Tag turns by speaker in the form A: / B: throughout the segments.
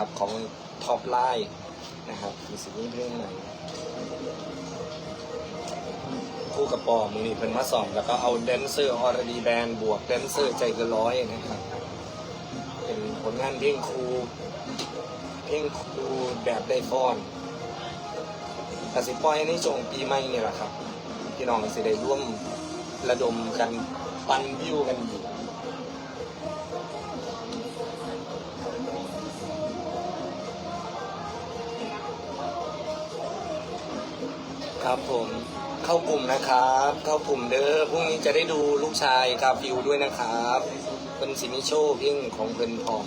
A: นะครับของท็อปไลน์นะครับมีสิ่งนี้เพลงใหม่คู่กับปอมือนี่เพิ่นมาสอนแล้วก็เอาแดนเซอร์ออร์ดีแบนบวกแดนเซอร์ใจเกินร้อยนะครับ เป็นผลงานเพลงครูเพลงครูแบบได้ฟอนกสิปล่อยในช่วงปีใหม่นี่แหละครับ พี่น้องสิได้ร่วมระดมกันปันวิวกันอยู่ ครับผมเข้ากลุ่มนะครับ เข้ากลุ่มเด้อพรุ่งนี้จะได้ดูลูกชายกาฟิวด้วยนะครับเป็นสิมิโชว์เพียงของเพิ่นพร้อม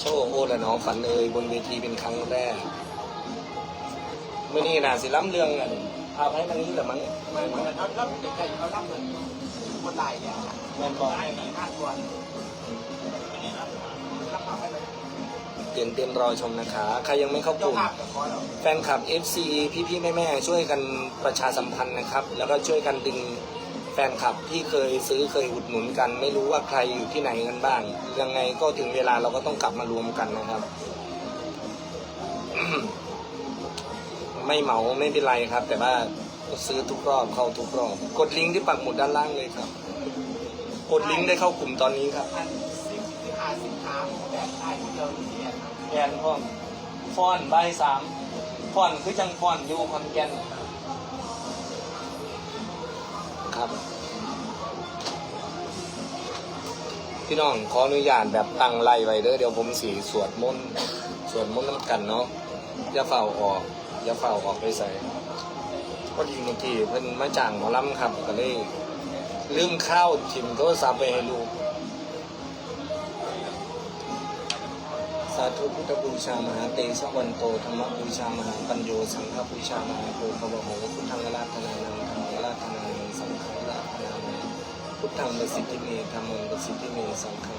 A: โชว์โอ้ละน้องฝันเลยบนเวทีเป็นครั้งแรกเมื่อนี้นะสิล้ำเรื่องอันพาไปทางนี้แหละมั้ง
B: ไม่เหมือนเขาเล่าเด็กใครเขาเล่าเหมือนคนตายเนี่ย
A: แม่นบอก
B: ตายมีห้าตัว
A: ตรียมเตรียมรอชมนะคะ ใครยังไม่เข้ากลุ่ม แฟนคลับ FC พี่ๆแม่ๆช่วยกันประชาสัมพันธ์นะครับ แล้วก็ช่วยกันดึงแฟนคลับที่เคยซื้อเคยอุดหนุนกัน ไม่รู้ว่าใครอยู่ที่ไหนกันบ้าง ยังไงก็ถึงเวลาเราก็ต้องกลับมารวมกันนะครับ ไม่เหมาไม่เป็นไรครับ แต่ว่าซื้อทุกรอบเข้าทุกรอบ กดลิงก์ที่ปักหมุดด้านล่างเลยครับ กดลิงก์ได้เข้ากลุ่มตอนนี้ครับ
B: สิบที่หาสินค้าแบบตายเดียวนี่เนี่ย
A: แกนพร้อมฟอนใบายสามฟอนคือจังฟอนอยู่คอนแกนครับ พี่น้องขออนุญาตแบบตั้งไล่ไว้เด้อเดี๋ยวผมสีสวดมนต์สวดมนต์น้ำกันเนาะอย่าเฝ้าออกอย่าเฝ้าออกไปใส่พอดีเมื่อกี้เพิ่นมาจ้างหมอลำครับก็เลยลืมข้าวทิมโทรศัพท์ไปให้ลูก ธุพุทธบูชามหาเตชะวันโตธรรมบูชามหาปัญโยสังฆบูชามหาโพคาวโหพุทธังราธนานังธรรมราธนานังสังฆราธนานังพุทธังประสิทธิเมธรรมังประสิทธิเมสังฆ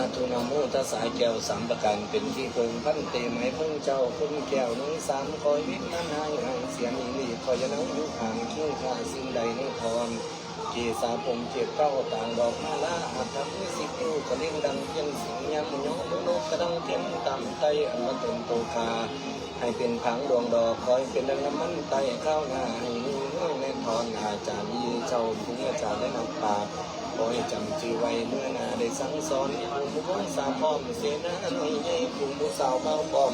A: าธุนะโมตัสสะแก้วสามประการเป็นที่เพิงพันเตไม้พึ่งเจ้าคุณแก้วนึ่งสามคอยวิทย์นั้นห้ให้เสียงอีหลีคอยจะนั่งอยู่ห่างเคียงข้าสิ่งใดในพรเกสาผมเจ็บเก้าต่างดอกมาลาอาทำให้สิบลูกกระลิ่งดังเพียงเสียงยำยองมุนกกระดังเทียมตามไตอันมาเต็มโตคาให้เป็นผังดวงดอกคอยเป็นดังน้ำมันไตข้าวหน้าให้มีน้อยใน ทอนอาจารย์ที่เจ้าทุกอาจารย์ได้นำปากขอให้จำจือไว้เมื่อหนาได้สั่งสอนผู้มุขสาพร้อมเสนาหน่อยใหญ่ผู้มุสาวเบาปอม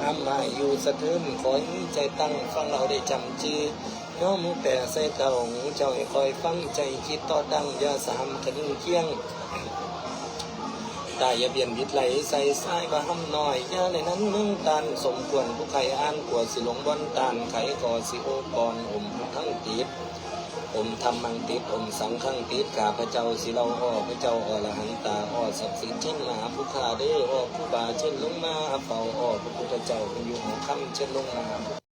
A: ทำมาอยู่สะเทือนขอให้ใจตั้งฟังเราได้จำจีน้อมแต่ใส่เต่าหูเจ้าให้คอยฟังใจคิดต่อดังยาสามกระดิ่งเคียง ตายอย่าเบียนวิตไหลใส่สายว่าห้ำน้อยย่าเลยนั้นเมืองตันสมควรผู้ใครอ่านกว่าสิหลงบอนตันไขก่อสิโอปอนอมทั้งติดอมทำมังติดอมสังขังติดกาพระเจ้าสิเราอ้อพระเจ้าอรหันตาอ้อศักดิ์สิทธิ์เช่นหาผู้ขาเด้ออ้อผู้บาเช่นลงมาเฝ้าอ้อพระพุทธเจ้าเป็นอยู่ของคำเช่นลงมา